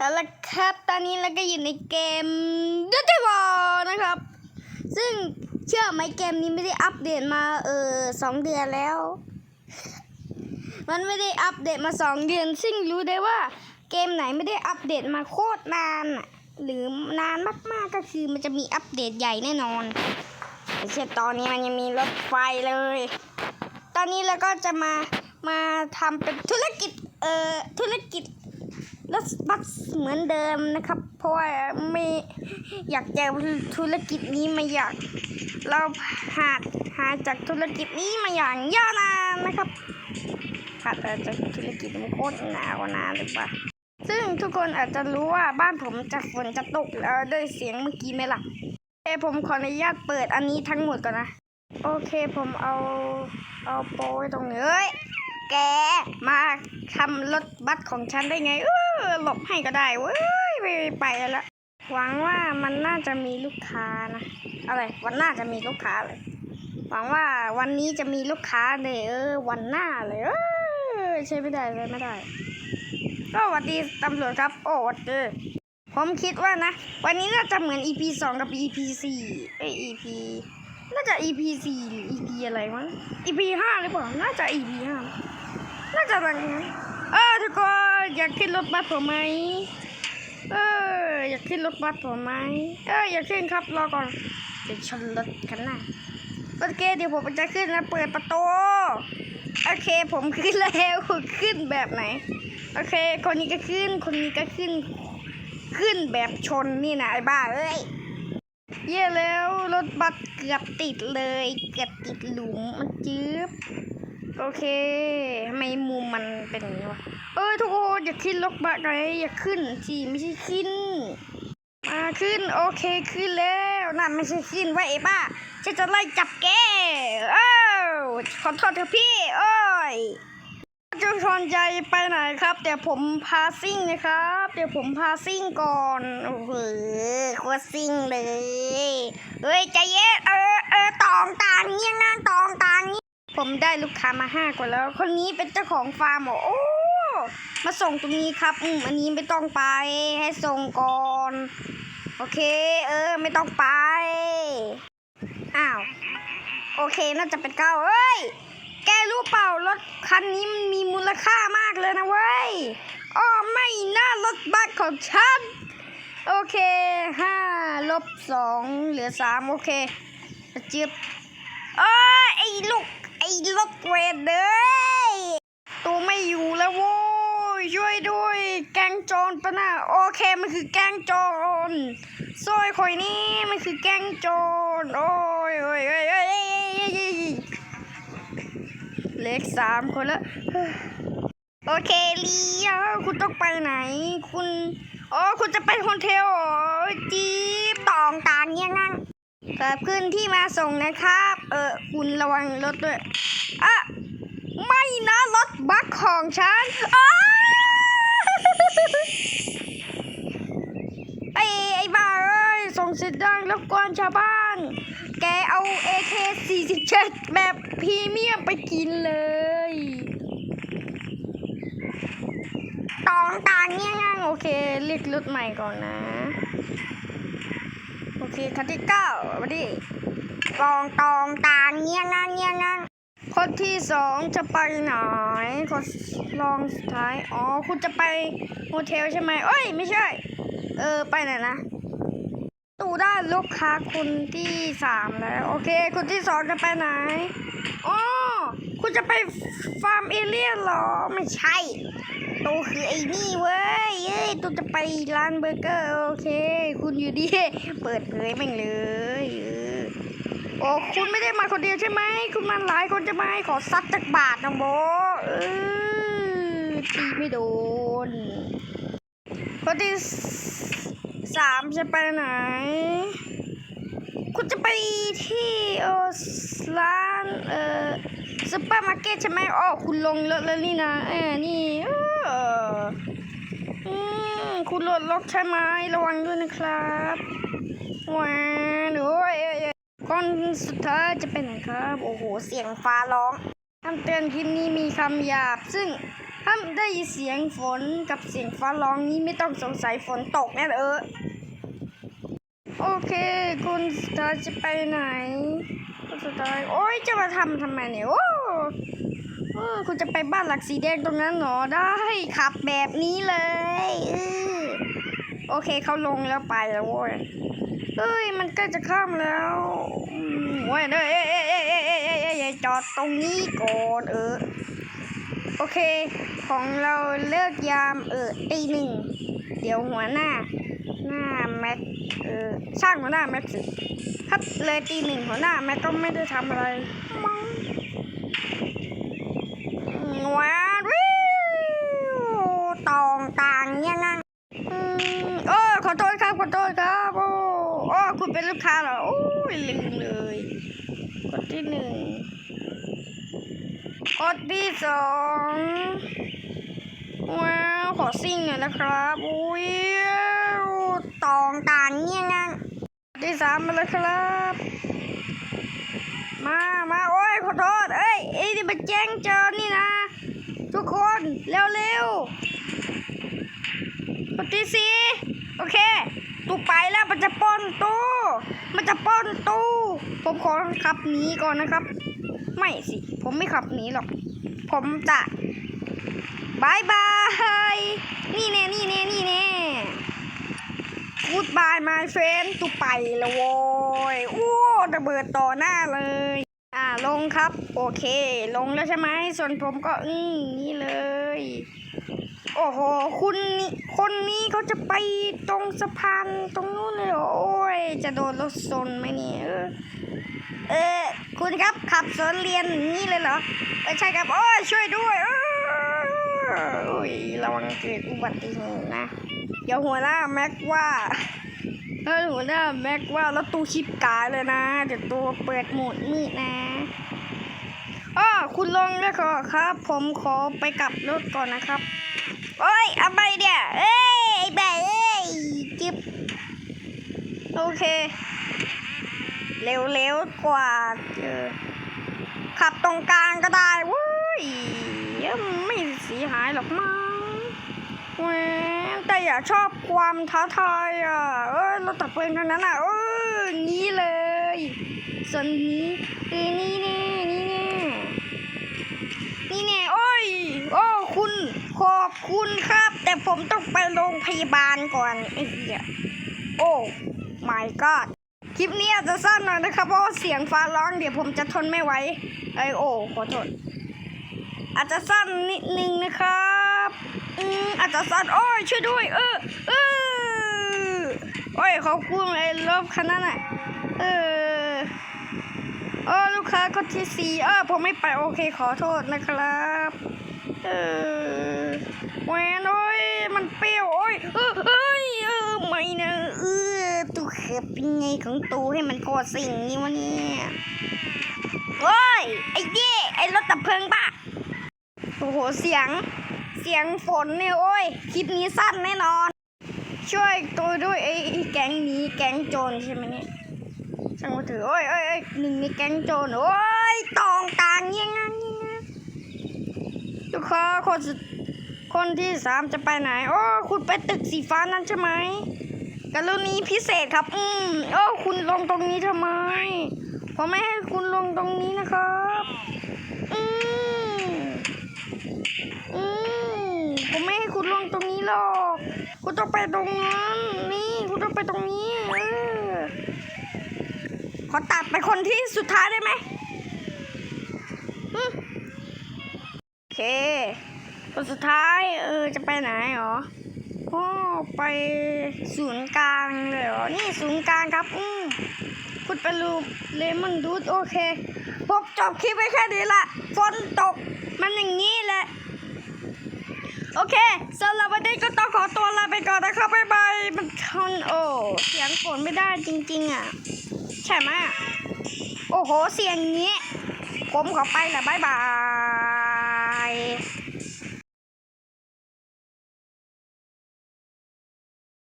เอาละครับตอนนี้เราก็อยู่ในเกมดัตเตวอนะครับ ซึ่งเชื่อไหมเกมนี้ไม่ได้อัปเดตมาเออสองเดือนแล้ว มันไม่ได้อัปเดตมาสองเดือน ซึ่งรู้ได้ว่า เกมไหนไม่ได้อัปเดตมาโคตรนานหรือนานมากๆก็คือมันจะมีอัปเดตใหญ่แน่นอนไม่ใช่ตอนนี้มันยังมีรถไฟเลย ตอนนี้เราก็จะมามาทำเป็นธุรกิจเอ่อธุรกิจ รถบัสเหมือนเดิมนะครับ เพราะว่าไม่อยากจะธุรกิจนี้มาอยาก เราหาหาจากธุรกิจนี้มาอย่างยาวนานนะครับขาดจากธุรกิจมันโคตรหนาวนานเลยปะซึ่งทุกคนอาจจะรู้ว่าบ้านผมจะฝนจะตกแล้วด้วยเสียงเมื่อกี้ไหมล่ะเอผมขออนุญาตเปิดอันนี้ทั้งหมดก่อนนะ โอเคผมเอาเอาโปรไว้ตรงนี้เอ้ยแกมาทำรถบัสของฉันได้ไงเอ อหลบให้ก็ได้เว้ยไปไปแล้วหวังว่ามันน่าจะมีลูกค้านะอะไรวันหน้าจะมีลูกค้าเลย หวังว่าวันนี้จะมีลูกค้าเลยเออวันหน้าเลยเออใช่ไม่ได้เลยไม่ได้ ก็สวัสดีตำรวจครับ โอ้สวัสดีผมคิดว่านะ วันนี้น่าจะเหมือน EP สองกับ EP สี่เอ้ย EP น่าจะ EP สี่หรือ EP อะไรมั้ง EP ห้าหรือเปล่าน่าจะ EP ห้าน่าจะแบบนั้นเออทุกคน อยากขึ้นรถบัสผมไหมเอออยากขึ้นรถบัสผมไหมเอออยากขึ้นครับรอก่อนเดี๋ยวชนรถคันหน้าโอเคเดี๋ยวผมจะขึ้นนะเปิดประตูโอเคผมขึ้นแล้วขึ้นแบบไหนโอเค คนนี้ก็ขึ้นคนนี้ก็ขึ้น ขึ้นแบบชนนี่นะไอ้บ้าเอ้ยเย่แล้วรถบัสเกือบติดเลย เกือบติดหลุมมันจืบ โอเคทำไมมุมมันเป็นอย่างนี้วะ เออทุกคนอย่าขึ้นรถบัสไงอย่าขึ้นสิไม่ใช่ขึ้น มาขึ้นโอเคขึ้นแล้วนั่นไม่ใช่ขึ้นไว้ไอ้บ้าฉันจะไล่จับแกเอ้าขอโทษเถอะพี่โอ้ยจะชนใจไปไหนครับ เดี๋ยวผมพาซิ่งนะครับ เดี๋ยวผมพาซิ่งก่อนโอ้โหโคตรซิ่งเลย เฮ้ยใจเย็นเออเออตองตางเงี้ยงานตองตางเงี้ย ผมได้ลูกค้ามาห้ากว่าแล้ว คนนี้เป็นเจ้าของฟาร์มโอ้มาส่งตรงนี้ครับ อืมอันนี้ไม่ต้องไป ให้ส่งก่อน โอเค เออ ไม่ต้องไป อ้าว โอเค น่าจะเป็นเก้าเอ้ย แกรู้เปล่ารถคันนี้มันมีมูลค่ามากเลยนะเว้ยอ้อไม่น่ารถบัสของฉัน โอเคห้าลบสองเหลือสามโอเคจึบเอ้ยไอ้ลูก รถเวรเด้ยตัวไม่อยู่แล้วโว้ยช่วยด้วย แกงโจรปะนะโอเคมันคือแกงโจรซอยคอยนี่มันคือแกงโจรโอ้ยโอ้ยโอ้ยโอ้ยโอ้ยเล็กสามคนละโอเคเลี้ยวคุณต้องไปไหน คุณอ๋อคุณจะไปโฮเทลจีบตองตางเงี้ยงั้ง ขอบคุณที่มาส่งนะครับ เออคุณระวังรถด้วยอะไม่นะรถบัสของฉันอไอ้ไอ้บ้าเอ้ยส่งเสียงดังรบกวนชาวบ้าน แกเอา AK47 แบบพรีเมียมไปกินเลยตองตางเงี้ยงังโอเคเรียกรถใหม่ก่อนนะ โอเคคันที่เก้ามาดิตองตองตางเงี้ยงังเงี้ยงังคนที่สองจะไปไหนคนลองสุดท้าย อ๋อ คุณจะไปโฮเทลใช่ไหมเอ้ย ไม่ใช่ เออ ไปไหนนะ ตูได้ลูกค้าคนที่สามแล้ว โอเค คนที่สองจะไปไหน อ๋อ คุณจะไปฟาร์มเอเลี่ยนเหรอ ไม่ใช่ ตคือไอ้นี่เว้ยเอ้ยตูจะไปร้านเบอร์เกอร์โอเค คุณอยู่ดี เปิดเผยแม่งเลยเออโอ้คุณไม่ได้มาคนเดียวใช่ไหม คุณมาหลายคนใช่ไหมขอซัดจักบาทนะโบเออตีไม่โดนคนที่สามจะไปไหน คุณจะไปที่เออร้านเออซูเปอร์มาร์เก็ตใช่ไหมอ๋อคุณลงรถแล้วนี่นะเออนี่ คุณลดรถใช่ไหมระวังด้วยนะครับว้าวโอ้ยเอ้ยเอ้ยคนสุดท้ายจะเป็นไหนครับ โอ้โห เสียงฟ้าร้องคำเตือนคลิปนี้มีคำหยาบ ซึ่งถ้าได้ยินเสียงฝนกับเสียงฟ้าร้องนี้ไม่ต้องสงสัยฝนตกแน่เออโอเค คุณสตาร์จะไปไหน คุณสตาร์โอ้ยจะมาทำทำไมเนี่ยโอ้เออคุณจะไปบ้านหลักสีแดงตรงนั้นเหรอได้ขับแบบนี้เลย โอเคเขาลงแล้วไปแล้วโว้ยเฮ้ยมันใกล้จะข้ามแล้วโว้ยเอ้ยเอ้ยเอ้ยเอ้ยเอ้ยเอ้ยจอดตรงนี้ก่อนเออโอเค ของเราเลิกยามเออตีหนึ่งเดี๋ยวหัวหน้า หน้าแม็กเออสร้างหัวหน้าแม็กสิถ้าเลยตีหนึ่งหัวหน้าแม็กก็ไม่ได้ทำอะไรมั้งว้า อ้ขอโทษครับขอโทษครับโอ้โอ้คุณเป็นลูกค้าเหรอโอ้ยลืมเลยกดที่หนึ่งกดที่สองว้าวขอซิ่งหน่อยนะครับอุ้ยตองตาเนี่ยงงที่สามมาเลยครับ มามาโอ้ยขอโทษเอ้ยไอ้นี่มาแจ้งเจอนี่นะ ทุกคนเร็วเร็วๆกดที่สี่ โอเค ตูไปแล้วมันจะป้อนตู้ มันจะป้อนตู้ ผมขอขับหนีก่อนนะครับ ไม่สิ ผมไม่ขับหนีหรอก ผมจะบายบาย นี่แน่นี่แน่นี่แน่ Goodbye my friend ตูไปแล้วโว้ยโอ้ระเบิดต่อหน้าเลย อ่าลงครับ โอเค ลงแล้วใช่ไหมส่วนผมก็อืมนี่เลย โอ้โหคุณนี่คนนี้เขาจะไปตรงสะพานตรงนู้นเลยเหรอโอ้ย จะโดนรถชนไหมเนี่ย เออ คุณครับขับสวนเรียนงนี้เลยเหรอใช่ครับ โอ้ยช่วยด้วยเออโอ้ยระวังเกิดอุบัติเหตุนะ เดี๋ยวหัวหน้าแม็กว่าเออหัวหน้าแม็กว่าแล้วตู้ชิปกายเลยนะเดี๋ยวตัวเปิดโหมดมืดนะอ้อคุณลงแล้ครับ ผมขอไปกลับรถก่อนนะครับ โอ้ยอาไปเดี๋ยเอ้ยไอ้แบเอ้ยจิบโอเค เร็วๆกว่าเออขับตรงกลางก็ได้เว้ยยังไม่เสียหายหรอกมั้งแหวแต่อย่าชอบความท้าทายอะ เออเรถตับเพลิงทางนั้นอะ เออนี้เลยส่วนนี้เออนี่แน่นี่แน่นี่แน่โอ้ย โอ้คุณขอบ คุณครับ แต่ผมต้องไปโรงพยาบาลก่อนไอ้เหี้ยโอ้ my god คลิปนี้อาจจะสั้นหน่อยนะครับ เพราะเสียงฟ้าร้องเดี๋ยวผมจะทนไม่ไหวไอโอ้ขอโทษอาจจะสั้นนิดนึงนะครับอืมอาจจะสั้นโอ้ยช่วยด้วย เออเออโอ้ยขอบคุณไอ้รถคันนั้นอะเออเออลูกค้าคนที่สี่เออผมไม่ไปโอเคขอโทษนะครับ เออ แหวนโอ้ยมันเปรี้ยวโอ้ยเออเอ้ยเออไม่นะเออตูเข็บเป็นไงของตูให้มันกอดสิ่งนี้วะเนี่ยโอ้ยไอ้เย่ไอ้รถดับเพลิงป่ะโอ้โหเสียงเสียงฝนเนี่ยโอ้ยคลิปนี้สั้นแน่นอน ช่วยตัวด้วยไอ้แก๊งนี้แก๊งโจรใช่ไหมเนี่ยช่างมาถือโอ้ยโอ้ยโอ้ยหนึ่งในแก๊งโจรโอ้ยตองกลางยังไงยังไงลูกค้าคนสุด คนที่สามจะไปไหน โอ้คุณไปตึกสีฟ้านั่นใช่ไหมกรณีพิเศษครับ อืมโอ้คุณลงตรงนี้ทำไมผมไม่ให้คุณลงตรงนี้นะครับ อืมอืมผมไม่ให้คุณลงตรงนี้หรอก คุณต้องไปตรงนั้นนี่คุณต้องไปตรงนี้เออขอตัดไปคนที่สุดท้ายได้ไหมอืมโอเค คนสุดท้าย เออ จะไปไหนหรอโอ้ไปศูนย์กลางเลยเหรอ นี่ศูนย์กลางครับ อืมพูดไปรูปเลมอนดูดโอเค ผมจบคลิปไปแค่นี้ละ ฝนตก มันอย่างนี้แหละ โอเคสำหรับวันนี้ก็ต้องขอตัวลาไปก่อนนะครับบ๊ายบาย มันคนโอ้เสียงฝนไม่ได้จริง ๆ อะ ใช่ไหมโอ้โห เสียงนี้ ผมขอไปละบ๊ายบาย